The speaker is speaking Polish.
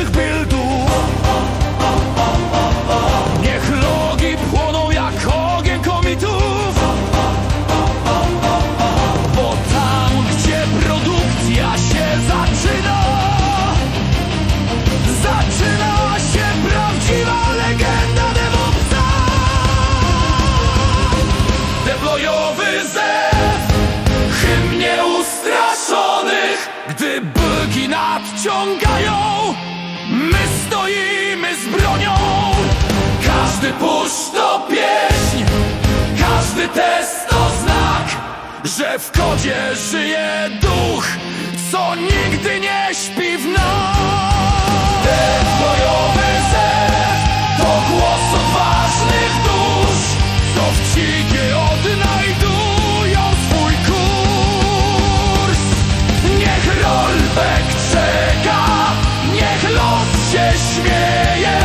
naszych bildów W kodzie żyje duch Co nigdy nie śpi w nas. Deployowy zew To głos odważnych dusz Co w cigie odnajdują swój kurs. Niech rolbek czeka Niech los się śmieje